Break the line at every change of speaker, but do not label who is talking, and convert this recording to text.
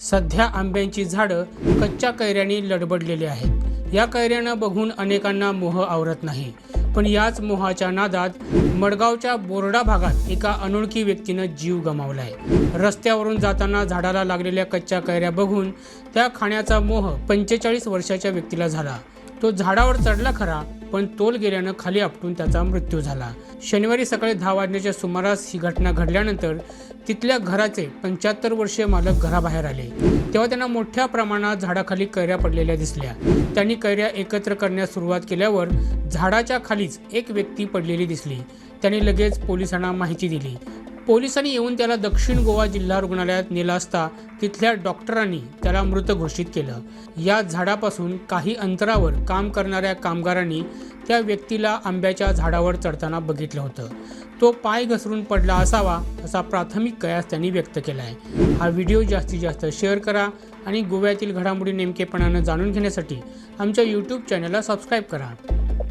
सध्या आंब्यांची झाडं कच्च्या कैऱ्यांनी लडबडलेली आहेत. या कैऱ्यांना बघून अनेकांना मोह आवरत नाही. पण याच मोहाच्या नादात मडगावच्या बोर्डा भागात एका अनोळखी व्यक्तीनं जीव गमावलाय. रस्त्यावरून जाताना झाडाला लागलेल्या कच्च्या कैऱ्या बघून त्या खाण्याचा मोह पंचेचाळीस वर्षाच्या व्यक्तीला झाला. तो झाडावर चढला खरा पण तोल गेल्यानं खाली आपटून त्याचा मृत्यू झाला. शनिवारी सकाळी दहा वाजण्याच्या सुमारास ही घटना घडल्यानंतर तिथल्या घराचे पंच्याहत्तर वर्षीय मालक घराबाहेर आले. तेव्हा त्यांना मोठ्या प्रमाणात झाडाखाली कैऱ्या पडलेल्या दिसल्या. त्यांनी कैऱ्या एकत्र करण्यास सुरुवात केल्यावर झाडाच्या खालीच एक व्यक्ती पडलेली दिसली. त्यांनी लगेच पोलिसांना माहिती दिली. पोलिसांनी येऊन त्याला दक्षिण गोवा जिल्हा रुग्णालयात नेला असता तिथल्या डॉक्टरांनी त्याला मृत घोषित केलं. या झाडापासून काही अंतरावर काम करणाऱ्या कामगारांनी त्या व्यक्तीला आंब्याच्या झाडावर चढताना बघितलं होतं. तो पाय घसरून पडला असावा असा प्राथमिक कयास त्यांनी व्यक्त केला आहे हा व्हिडिओ जास्तीत जास्त शेअर करा आणि गोव्यातील घडामोडी नेमकेपणानं जाणून घेण्यासाठी आमच्या यूट्यूब चॅनलला सबस्क्राईब करा.